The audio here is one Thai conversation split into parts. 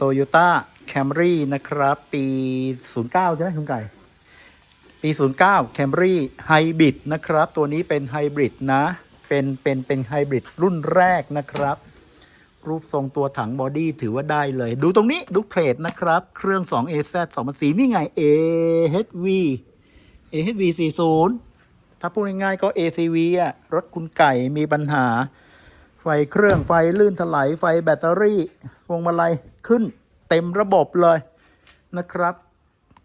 Toyota Camry นะครับ ปี 09 ใช่ไหมคุณไก่ ปี 09 Camry Hybrid นะครับ ตัวนี้เป็นไฮบริดนะ เป็นเป็นเป็นไฮบริดรุ่นแรกนะครับ รูปทรงตัวถังบอดี้ถือว่าได้เลย ดูตรงนี้ ดูเพลทนะครับ เครื่อง 2 AZ 2 4นี่ไง AHV AHV 40ถ้าพูดง่ายๆก็ ACV อะรถคุณไก่มีปัญหา ไฟเครื่องไฟลื่นถลายไฟแบตเตอรี่ พวงมาลัยขึ้นเต็มระบบเลยนะครับ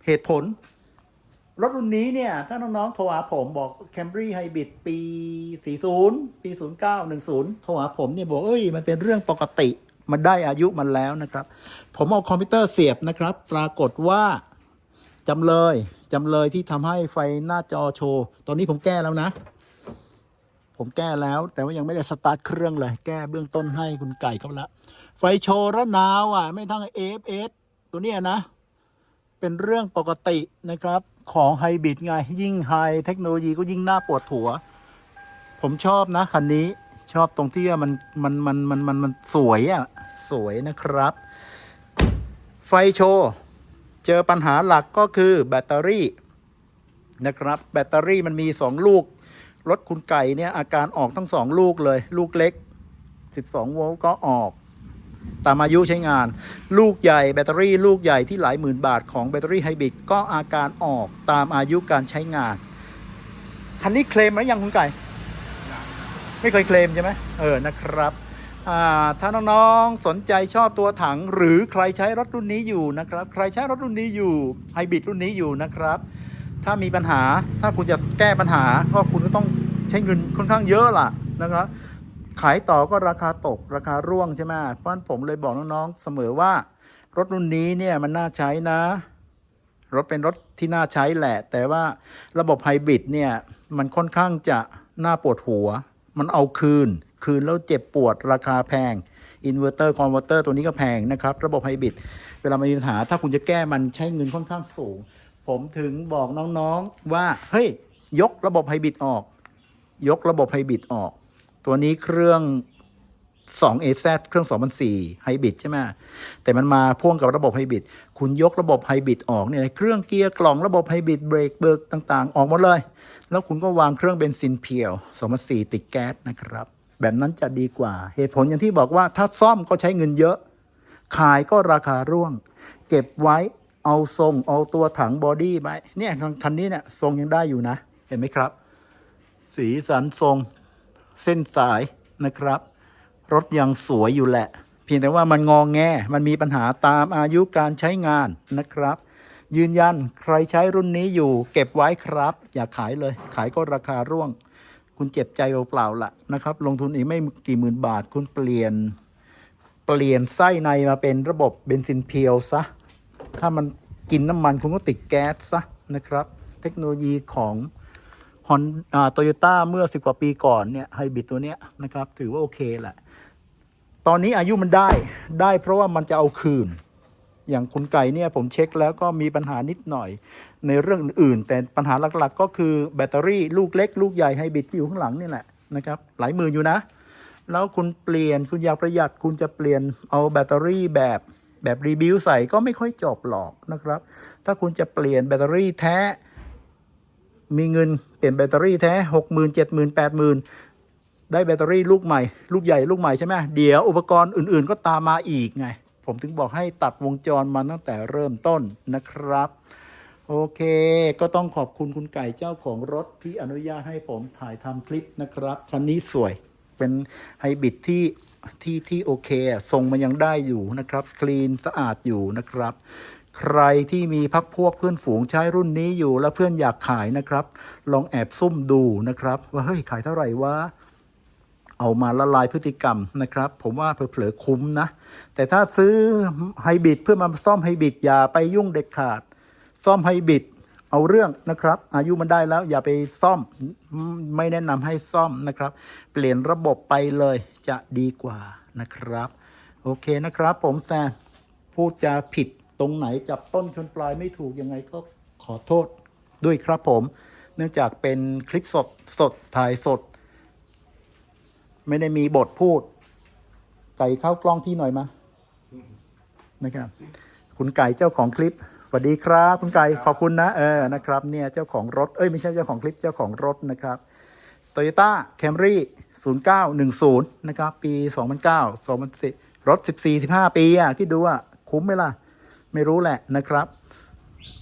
เหตุผล รถรุ่นนี้เนี่ย ถ้าน้อง ๆ โทรหาผมบอก Camry Hybrid ปี 40 ปี 09 10 โทรหาผมเนี่ยบอก เอ้ย มันเป็นเรื่องปกติ มันได้อายุมันแล้วนะครับ ผมเอาคอมพิวเตอร์เสียบนะครับ ปรากฏว่าจำเลยจำเลยที่ทำให้ไฟหน้าจอโชว์ ตอนนี้ผมแก้แล้วนะ ผมแก้แล้ว แต่ว่ายังไม่ได้สตาร์ทเครื่องเลย แก้เบื้องต้นให้คุณไก่เขาละ ไฟโชว์ระนาวอะ ไม่ทั้ง AFS ตัวเนี้ยนะ เป็นเรื่องปกตินะครับ ของไฮบริดไง ยิ่งไฮเทคโนโลยีก็ยิ่งน่าปวดหัว ผมชอบนะคันนี้ชอบตรงที่มันมันมันมันมันมันสวยอะ่ะ สวยนะครับ ไฟโชว์เจอปัญหาหลักก็คือแบตเตอรี่นะครับ แบตเตอรี่มันมี 2 ลูก รถคุณไก่เนี่ยอาการออกทั้ง 2 ลูกเลย ลูกเล็ก 12 โวลต์ก็ออก ตามอายุใช้งาน ลูกใหญ่แบตเตอรี่ลูกใหญ่ที่หลายหมื่นบาทของแบตเตอรี่ไฮบริดก็อาการออกตามอายุการใช้งาน คันนี้เคลมไหมยังคุณไก่ ไม่เคยเคลมใช่ไหมเออนะครับถ้าน้องๆสนใจชอบตัวถัง หรือใครใช้รถรุ่นนี้อยู่นะครับ ใครใช้รถรุ่นนี้อยู่ไฮบริดรุ่นนี้อยู่นะครับ ถ้ามีปัญหาถ้าคุณจะแก้ปัญหาก็คุณก็ต้องใช้เงินค่อนข้างเยอะล่ะนะครับ ขายต่อก็ราคาตกราคาร่วงใช่ไหมเพราะนั้นผมเลยบอกน้องๆเสมอว่า รถรุ่นนี้เนี่ยมันน่าใช้นะ รถเป็นรถที่น่าใช้แหละ แต่ว่าระบบไฮบริดเนี่ยมันค่อนข้างจะน่าปวดหัว มันเอาคืน คืนแล้วเจ็บปวดราคาแพงอินเวอร์เตอร์คอนเวอร์เตอร์ตัวนี้ก็แพงนะครับ ระบบไฮบริดเวลามีปัญหา ถ้าคุณจะแก้มันใช้เงินค่อนข้างสูง ผมถึงบอกน้องๆว่า เฮ้ย ยกระบบไฮบริดออก ยกระบบไฮบริดออก ตัวนี้เครื่อง2 AZ เครื่อง 2004ไฮบริดใช่ไหมแต่มันมาพ่วงกับระบบไฮบริดคุณยกระบบไฮบริดออกเนี่ยเครื่องเกียร์กล่องระบบไฮบริดเบรกเบิกต่างๆ ออกหมดเลย แล้วคุณก็วางเครื่องเบนซินเพียว2004ติดแก๊สนะครับ แบบนั้นจะดีกว่าเหตุผลอย่างที่บอกว่าถ้าซ่อมก็ใช้เงินเยอะ ขายก็ราคาร่วง เก็บไว้เอาทรงเอาตัวถังบอดี้ไว้เนี่ยคันนี้เนี่ยทรงยังได้อยู่นะ เห็นไหมครับ สีสันทรง เส้นสายนะครับ รถยังสวยอยู่แหละ เพียงแต่ว่ามันงองแง มันมีปัญหาตามอายุการใช้งานนะครับ ยืนยันใครใช้รุ่นนี้อยู่ เก็บไว้ครับ อย่าขายเลย ขายก็ราคาร่วง คุณเจ็บใจเปล่าๆล่ะนะครับ ลงทุนอีกไม่กี่หมื่นบาทคุณเปลี่ยน เปลี่ยนไส้ในมาเป็นระบบเบนซินเพียวซะถ้ามันกินน้ำมันคุณก็ติดแก๊สซะนะครับ เทคโนโลยีของ ฮอนอ่าโตโยต้าเมื่อ 10 กว่าปีก่อนเนี่ยไฮบริดตัวเนี้ยนะครับ ถือว่าโอเคแหละ ตอนนี้อายุมันได้ได้เพราะว่ามันจะเอาคืน อย่างคุณไก่เนี่ยผมเช็คแล้วก็มีปัญหานิดหน่อยในเรื่องอื่นๆแต่ปัญหาหลักๆ ก็คือแบตเตอรี่ลูกเล็ก ลูกใหญ่ไฮบริดที่อยู่ข้างหลังนี่แหละนะครับหลายหมื่นอยู่นะ แล้วคุณเปลี่ยนคุณอยากประหยัดคุณจะเปลี่ยนเอาแบตเตอรี่แบบแบบรีบิวใส่ก็ไม่ค่อยจบหรอกนะครับ ถ้าคุณจะเปลี่ยนแบตเตอรี่แท้ มีเงินเปลี่ยนแบตเตอรี่แท้หกหมื่นเจ็ดหมื่นแปดหมื่นได้แบตเตอรี่ลูกใหม่ ลูกใหญ่ลูกใหม่ใช่ไหมเดี๋ยวอุปกรณ์อื่น ๆ ก็ตามมาอีกไง ผมถึงบอกให้ตัดวงจรมันตั้งแต่เริ่มต้นนะครับ โอเค ก็ต้องขอบคุณคุณไก่เจ้าของรถที่อนุญาตให้ผมถ่ายทำคลิปนะครับ คันนี้สวยเป็นไฮบริดที่ที่ที่โอเคทรงมันยังได้อยู่นะครับ คลีนสะอาดอยู่นะครับ ใครที่มีพักพวกเพื่อนฝูงใช้รุ่นนี้อยู่แล้วเพื่อนอยากขายนะครับ ลองแอบซุ่มดูนะครับ ว่าเฮ้ยขายเท่าไหร่วะเอามาละลายพฤติกรรมนะครับ ผมว่าเผลอๆคุ้มนะ แต่ถ้าซื้อไฮบริดเพื่อมาซ่อมไฮบริดอย่าไปยุ่งเด็ดขาด ซ่อมไฮบริดเอาเรื่องนะครับ อายุมันได้แล้วอย่าไปซ่อมไม่แนะนำให้ซ่อมนะครับ เปลี่ยนระบบไปเลยจะดีกว่านะครับ โอเคนะครับ ผมแซนพูดจาผิด ตรงไหนจับต้นชนปลายไม่ถูกยังไงก็ขอโทษด้วยครับผม เนื่องจากเป็นคลิปสดสดถ่ายสด ไม่ได้มีบทพูด ไก่เข้ากล้องพี่หน่อยมานะครับ คุณไก่เจ้าของคลิปสวัสดีครับ คุณไก่ขอบคุณนะเออนะครับเนี่ยเจ้าของรถเอ้ยไม่ใช่เจ้าของคลิปเจ้าของรถนะครับ Toyota Camry 0910 นะครับ ปี 2009 2010รถ 14-15 ปีอะคิดดูอะ คุ้มไหมล่ะ ไม่รู้แหละนะครับ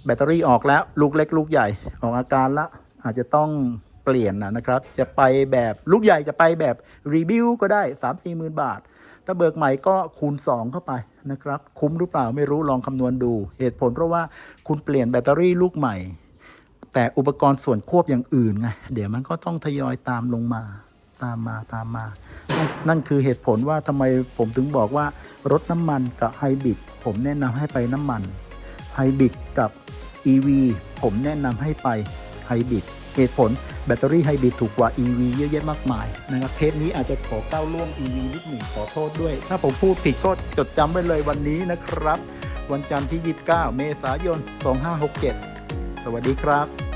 แบตเตอรี่ออกแล้วลูกเล็กลูกใหญ่ออกอาการละอาจจะต้องเปลี่ยนนะนะครับ จะไปแบบลูกใหญ่จะไปแบบรีวิวก็ได้ 3-4หมื่นบาท ถ้าเบิกใหม่ก็คูณ 2 เข้าไปนะครับ คุ้มหรือเปล่าไม่รู้ลองคำนวณดู เหตุผลเพราะว่าคุณเปลี่ยนแบตเตอรี่ลูกใหม่ แต่อุปกรณ์ส่วนควบอย่างอื่นไงเดี๋ยวมันก็ต้องทยอยตามลงมาตามมาตามมา นั่นคือเหตุผลว่าทำไมผมถึงบอกว่ารถน้ำมันกับไฮบริด ผมแนะนำให้ไปน้ำมันไฮบริดกับ EV ผมแนะนำให้ไปไฮบริดเหตุผลแบตเตอรี่ไฮบริดถูกกว่า EV เยอะแยะมากมายนะครับเทปนี้อาจจะขอก้าวล่วง EV นิดหนึ่งขอโทษด้วย ถ้าผมพูดผิดก็จดจำไว้เลยวันนี้นะครับ วันจันทร์ที่ 29 เมษายน 2567 สวัสดีครับ